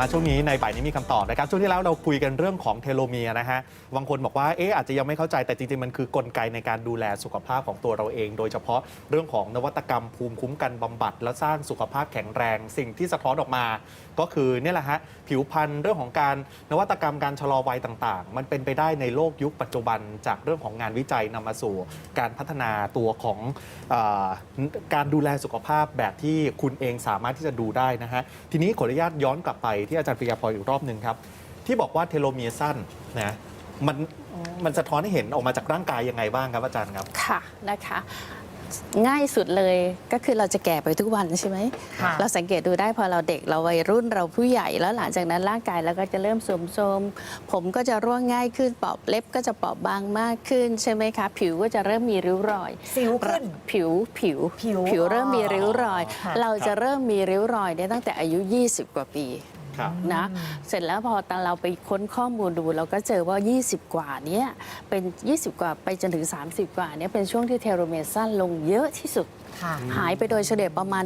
มาช่วงนี้ในบ่ายนี้มีคำตอบนะครับช่วงที่แล้วเราคุยกันเรื่องของเทโลเมียนะฮะบางคนบอกว่าเอ๊ะอาจจะยังไม่เข้าใจแต่จริงๆมันคือกลไกในการดูแลสุขภาพของตัวเราเอง โดยเฉพาะเรื่องของนวัตกรรมภูมิคุ้มกันบำบัด และสร้างสุขภาพแข็งแรง สิ่งที่สะท้อนออกมา ก็คือเนี่ยแหละฮะผิวพรรณเรื่องของการนวัตกรรมการชะลอวัยต่างๆ มันเป็นไปได้ในโลกยุคปัจจุบันจากเรื่องของงานวิจัยนำมาสู่ การพัฒนาตัวของอการดูแลสุขภาพแบบที่คุณเองสามารถที่จะดูได้นะฮะทีนี้ขออนุญาตย้อนกลับไปที่อาจารย์ปริยาพรอีกรอบหนึ่งครับ ที่บอกว่าเทโลเมียร์สั้นนะมันมันสะท้อนให้เห็นออกมาจากร่างกายยังไงบ้างครับอาจารย์ครับ ค่ะนะคะง่ายสุดเลยก็คือเราจะแก่ไปทุกวันใช่ไหมค่ะเราสังเกตดูได้พอเราเด็กเราวัยรุ่นเราผู้ใหญ่แล้วหลังจากนั้นร่างกายเราก็จะเริ่มโทรมโทรมผมก็จะร่วงง่ายขึ้นปอบเล็บก็จะปอบบางมากขึ้นใช่ไหมคะ ผิวก็จะเริ่มมีริ้วรอยสิวขึ้นผิวผิวผิวผิวเริ่มมีริ้วรอยค่ะเราจะเริ่มมีริ้วรอยเนี่ยตั้งแต่อายุ 20 กว่าปี ครับ นะเสร็จแล้วพอตอนเราไปค้นข้อมูลดู เราก็เจอว่า 20 กว่าเนี้ยเป็น 20 กว่าไปจนถึง 30 กว่าเนี้ยเป็นช่วงที่เทโลเมียร์สั้นลงเยอะที่สุด ค่ะ หายไปโดยเฉลี่ยประมาณ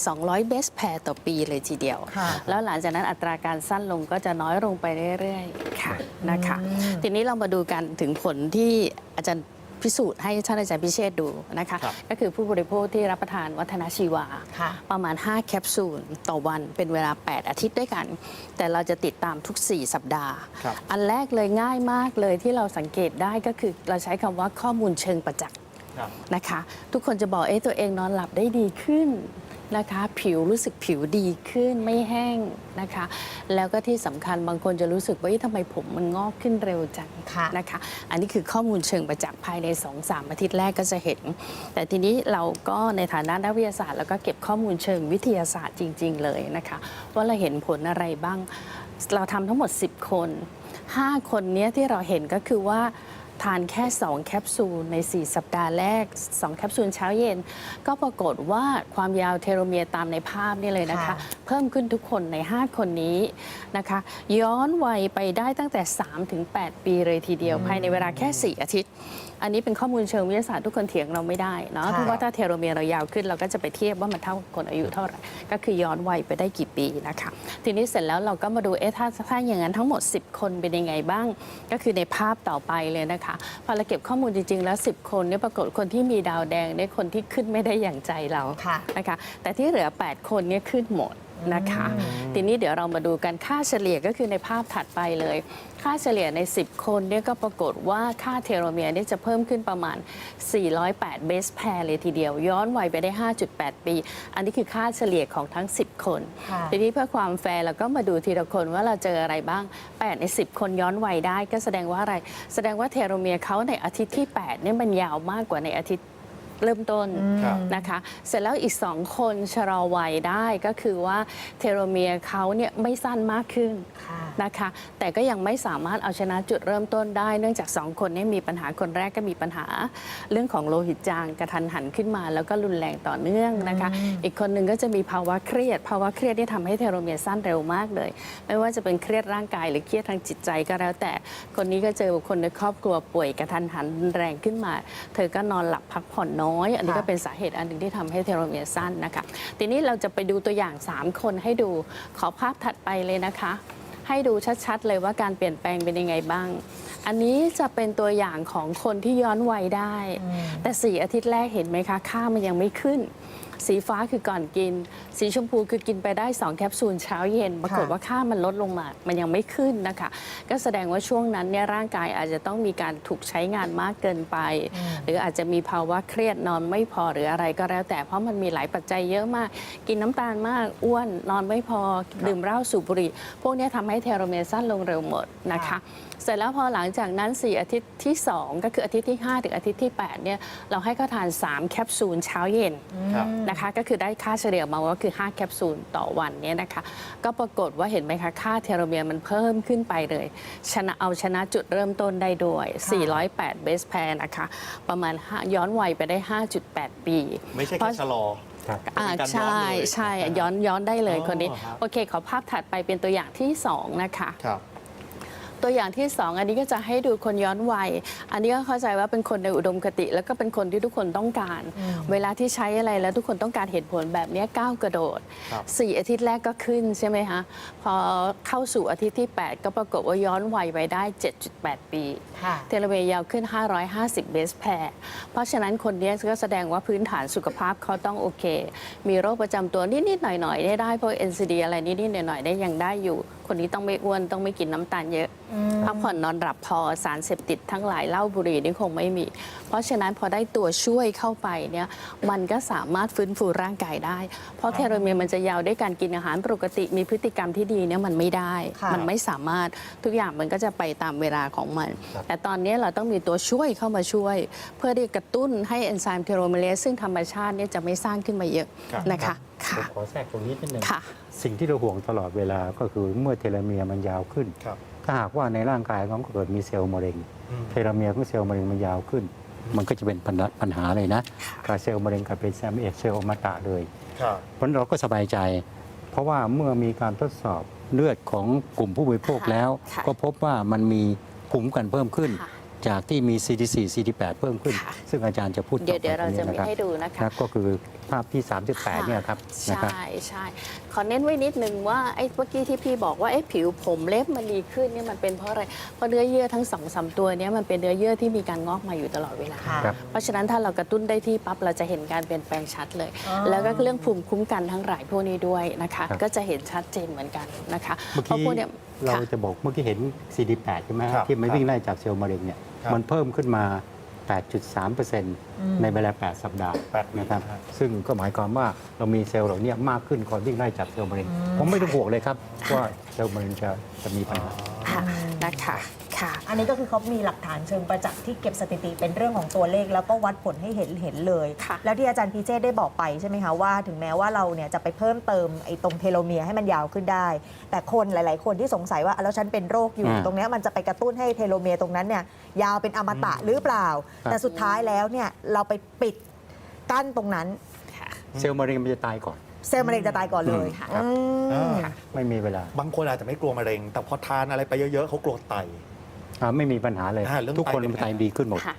1,200 เบสแพร์ต่อปีเลยทีเดียว ค่ะ แล้วหลังจากนั้นอัตราการสั้นลงก็จะน้อยลงไปเรื่อยๆ ค่ะนะคะ ทีนี้เรามาดูกันถึงผลที่อาจารย์ พิสูจน์ให้ท่านอาจารย์พิเชษฐ์ดูนะคะครับก็คือผู้บริโภคที่รับประทานวัฒนชีวาค่ะประมาณ 5 แคปซูลต่อวันเป็นเวลา 8 อาทิตย์ด้วยกัน แต่เราจะติดตามทุก 4 สัปดาห์ครับอันแรกเลยง่ายมากเลยที่เราสังเกตได้ก็คือเราใช้คำว่าข้อมูลเชิงประจักษ์ครับนะคะ ทุกคนจะบอกเอ๊ะตัวเองนอนหลับได้ดีขึ้น นะคะ ผิวรู้สึกผิวดีขึ้นไม่แห้งนะคะ แล้วก็ที่สำคัญบางคนจะรู้สึกว่าเอ๊ะทำไมผมมันงอกขึ้นเร็วจังค่ะนะคะ อันนี้คือข้อมูลเชิงประจักษ์ภายใน 2-3 อาทิตย์แรกก็จะเห็น แต่ทีนี้เราก็ในฐานะนักวิทยาศาสตร์ แล้วก็เก็บข้อมูลเชิงวิทยาศาสตร์จริง ๆ เลยนะคะ ว่าเราเห็นผลอะไรบ้าง เราทำทั้งหมด 10 คน 5 คนเนี้ยที่เราเห็นก็คือว่า ทานแค่ 2 แคปซูลใน 4 สัปดาห์แรก 2 แคปซูลเช้าเย็น ก็ปรากฏว่าความยาวเทโลเมียร์ตามในภาพนี่เลยนะคะค่ะเพิ่มขึ้นทุกคนใน 5 คนนี้นะคะ ย้อนวัยไปได้ตั้งแต่ 3-8 ปีเลยทีเดียว ภายในเวลาแค่ 4 อาทิตย์ อันนี้เป็นข้อมูลเชิงวิทยาศาสตร์ทุกคนเถียงเราไม่ได้เนาะค่ะเพราะว่าถ้าเทโลเมียร์เรายาวขึ้นเราก็จะไปเทียบว่ามันเท่ากับคนอายุเท่าไหร่ก็คือย้อนวัยไปได้กี่ปีนะคะ ทีนี้เสร็จแล้วเราก็มาดูเอ๊ะถ้าถ้าอย่างนั้นทั้งหมด 10 คนเป็นยังไงบ้าง ก็คือในภาพต่อไปเลยนะคะพอเราเก็บข้อมูลจริง ๆ แล้ว 10 คนเนี่ยปรากฏคนที่มีดาวแดงเนี่ยคนที่ขึ้นไม่ได้อย่างใจเราค่ะ นะคะแต่ที่เหลือ 8 คนเนี่ยขึ้นหมด นะคะ ทีนี้เดี๋ยวเรามาดูกันค่าเฉลี่ยก็คือในภาพถัดไปเลย ค่าเฉลี่ยใน 10 คนเนี่ยก็ปรากฏว่าค่าเทโลเมียร์เนี่ยจะเพิ่มขึ้นประมาณ 408 เบสแพร์เลยทีเดียว ย้อนวัยไปได้ 5.8 ปี อันนี้คือค่าเฉลี่ยของทั้ง 10 คนค่ะทีนี้เพื่อความแฟร์เราก็มาดูทีละคนว่าเราเจออะไรบ้าง 8 ใน 10 คนย้อนวัยได้ก็แสดงว่าอะไร แสดงว่าเทโลเมียร์เขาในอาทิตย์ที่8เนี่ยมันยาวมากกว่าในอาทิตย์ เริ่มต้นครับ นะคะ เสร็จแล้วอีก 2 คนชะลอวัยได้ก็คือว่าเทโลเมียร์เขาเนี่ยไม่สั้นมากขึ้น ค่ะ นะคะ แต่ก็ยังไม่สามารถเอาชนะจุดเริ่มต้นได้ เนื่องจาก 2 คนนี้มีปัญหาคนแรกก็มีปัญหา เรื่องของโลหิตจางกระทันหันขึ้นมา แล้วก็รุนแรงต่อเนื่องนะคะ อีกคนหนึ่งก็จะมีภาวะเครียด ภาวะเครียดที่ทำให้เทโลเมียร์สั้นเร็วมากเลย ไม่ว่าจะเป็นเครียดร่างกายหรือเครียดทางจิตใจก็แล้ว แต่คนนี้ก็เจอคนในครอบครัวป่วยกระทันหันรุนแรงขึ้นมา เธอก็นอนหลับพักผ่อนน้อยอันนี้ก็ค่ะเป็นสาเหตุอันหนึ่งที่ทำให้เทโลเมียร์สั้นนะคะทีนี้เราจะไปดูตัวอย่าง 3 คนให้ดูขอภาพถัดไปเลยนะคะ ให้ดูชัดๆ เลยว่าการเปลี่ยนแปลงเป็นยังไงบ้าง อันนี้จะเป็นตัวอย่างของคนที่ย้อนวัยได้ แต่4อาทิตย์แรกเห็นไหมคะ ค่ามันยังไม่ขึ้น สีฟ้าคือก่อนกิน สีชมพูคือกินไปได้ 2 แคปซูลเช้าเย็น ปรากฏว่าค่ามันลดลงมา มันยังไม่ขึ้นนะคะ ก็แสดงว่าช่วงนั้นเนี่ยร่างกายอาจจะต้องมีการถูกใช้งานมากเกินไป หรืออาจจะมีภาวะเครียดนอนไม่พอหรืออะไรก็แล้ว แต่เพราะมันมีหลายปัจจัยเยอะมาก กินน้ำตาลมากอ้วนนอนไม่พอดื่มเหล้าสูบบุหรี่พวกเนี้ยทำให้เทโลเมียร์สั้นลงเร็วหมดนะคะเสร็จแล้วพอหลังจากนั้น 4 อาทิตย์ที่ 2 ก็คืออาทิตย์ที่ 5 ถึงอาทิตย์ที่ 8 เนี่ย เราให้เขาทาน 3 แคปซูลเช้าเย็นครับนะคะก็คือได้ค่าเฉลี่ยมาว่าคือ 5 แคปซูลต่อวันเนี่ยนะคะก็ปรากฏว่าเห็นไหมคะ ค่าเทโลเมียร์มันเพิ่มขึ้นไปเลย ชนะเอาชนะจุดเริ่มต้นได้ด้วย 408 เบสแพร์นะคะ ประมาณ5ย้อนวัยไปได้ 5.8 ปี ไม่ใช่เพแค่ราะชะลออ่าเป็นการย้อนใช่เลยใช่นะครับย้อนย้อนได้เลยอ๋อคนนี้ครับโอเค ขอภาพถัดไปเป็นตัวอย่างที่ 2 นะคะครับ ตัวอย่างที่สองอันนี้ก็จะให้ดูคนย้อนวัย อันนี้ก็เข้าใจว่าเป็นคนในอุดมคติ แล้วก็เป็นคนที่ทุกคนต้องการ เวลาที่ใช้อะไรแล้วทุกคนต้องการเหตุผลแบบเนี้ยก้าวกระโดดครับสี่อาทิตย์แรกก็ขึ้นใช่ไหมคะ พอเข้าสู่อาทิตย์ที่ 8 ก็ปรากฏว่าย้อนวัยไปได้ 7.8 ปีค่ะเทโลเมียร์ยาวขึ้น 550 เบสแพร์เพราะฉะนั้นคนเนี้ยก็แสดงว่าพื้นฐานสุขภาพเขาต้องโอเค มีโรคประจำตัวนิดๆหน่อยๆได้ได้เพราะ NCD อะไรนิดๆหน่อยๆได้ยังได้อยู่ คนนี้ต้องไม่อ้วนต้องไม่กินน้ำตาลเยอะ พักผ่อนนอนหลับพอสารเสพติดทั้งหลายเหล้าบุหรี่นี่คงไม่มี เพราะฉะนั้นพอได้ตัวช่วยเข้าไปเนี่ยมันก็สามารถฟื้นฟูร่างกายได้ เพราะเทโลเมียร์มันจะยาวด้วยการกินอาหารปกติมีพฤติกรรมที่ดีเนี่ยมันไม่ได้ค่ะมันไม่สามารถทุกอย่างมันก็จะไปตามเวลาของมันครับแต่ตอนนี้เราต้องมีตัวช่วยเข้ามาช่วย เพื่อที่กระตุ้นให้เอนไซม์เทโลเมเลสซึ่งธรรมชาติเนี่ยจะไม่สร้างขึ้นมาเยอะครับนะคะผค่ะมขอแทรกตรงนี้นิดนึงค่ะสิ่งที่เราห่วงตลอดเวลาก็คือเมื่อเทโลเมียร์มันยาวขึ้นครับ ถ้าหากว่าในร่างกายของเกิดมีเซลล์มะเร็งอืมเทโลเมียร์ของเซลล์มะเร็งมันยาวขึ้น มันก็จะเป็นปัญหาปัญหาเลยนะการเซลล์มะเร็งกลายเป็นเซลล์เอกเซลล์อมตะเลยครับเพราะฉะนั้นเราก็สบายใจ เพราะว่าเมื่อมีการทดสอบเลือดของกลุ่มผู้บริโภคแล้วค่ะก็พบว่ามันมีภูมิคุ้มกันเพิ่มขึ้นค่ะจากที่มี CD4 CD8 เพิ่มขึ้นค่ะซึ่งอาจารย์จะพูดเดี๋ยวเดี๋ยวต่อเราไปจะนี้มีนะครับให้ดูนะคะนะก็คือ ภาพที่ 38 เนี่ยครับนะครับใช่ใช่ขอเน้นไว้นิดนึงว่าไอ้เมื่อกี้ที่พี่บอกว่าไอ้ผิวผมเล็บมันดีขึ้นเนี่ยมันเป็นเพราะอะไรเพราะเนื้อเยื่อทั้งสองสามตัวเนี้มันเป็นเนื้อเยื่อที่มีการงอกมาอยู่ตลอดเวลา ค่ะ ครับ เพราะฉะนั้นถ้าเรากระตุ้นได้ที่ปั๊บเราจะเห็นการเปลี่ยนแปลงชัดเลย อ๋อ แล้วก็เรื่องภูมิคุ้มกันทั้งหลายพวกนี้ด้วยนะคะ ครับ ก็จะเห็นชัดเจนเหมือนกันนะคะเมื่อเพราะกี้พวกเนี้ยเราค่ะ จะบอกเมื่อกี้เห็น CD8 ใช่ไหมครับที่มันครับวิ่งไล่จากเซลล์มะเร็งเนี่ยครับ มันเพิ่มขึ้นมา 8.3%ในเวลา 8 สัปดาห์แปดวีนะครับ ครับ ซึ่งก็หมายความว่าเรามีเซลล์เหล่านี้มากขึ้นก่อนวิ่งไล่จากเซลล์มะเร็งผมไม่ต้องห่วงเลยครับว่าเซลล์มะเร็งจะจะมีปัญหา ค่ะนะคะ ค่ะ อันนี้ก็คือเขามีหลักฐานเชิงประจักษ์ที่เก็บสถิติเป็นเรื่องของตัวเลข แล้วก็วัดผลให้เห็นเห็นเลย ค่ะ แล้วที่อาจารย์พีเจได้บอกไปใช่ไหมคะว่าถึงแม้ว่าเราเนี่ยจะไปเพิ่มเติมไอ้ตรงเทโลเมียร์ให้มันยาวขึ้นได้ แต่คนหลาย ๆ คนที่สงสัยว่าอะแล้วฉันเป็นโรคอยู่ อืมตรงเนี้ยมันจะไปกระตุ้นให้เทโลเมียร์ตรงนั้นเนี่ยยาวเป็นอมตะหรือเปล่า ครับ แต่สุดท้ายแล้วเนี่ยเราไปปิดกั้นตรงนั้น เซลล์มะเร็งมันจะตายก่อน เซลล์มะเร็งจะตายก่อนเลยครับ อืมอ่าไม่มีเวลา บางคนอาจจะไม่กลัวมะเร็ง แต่พอทานอะไรไปเยอะๆเขากลัวไต อ่าไม่มีปัญหาเลย อ่าเรื่องทุกคนไตเป็นไง ไตดีขึ้นหมด ค่ะ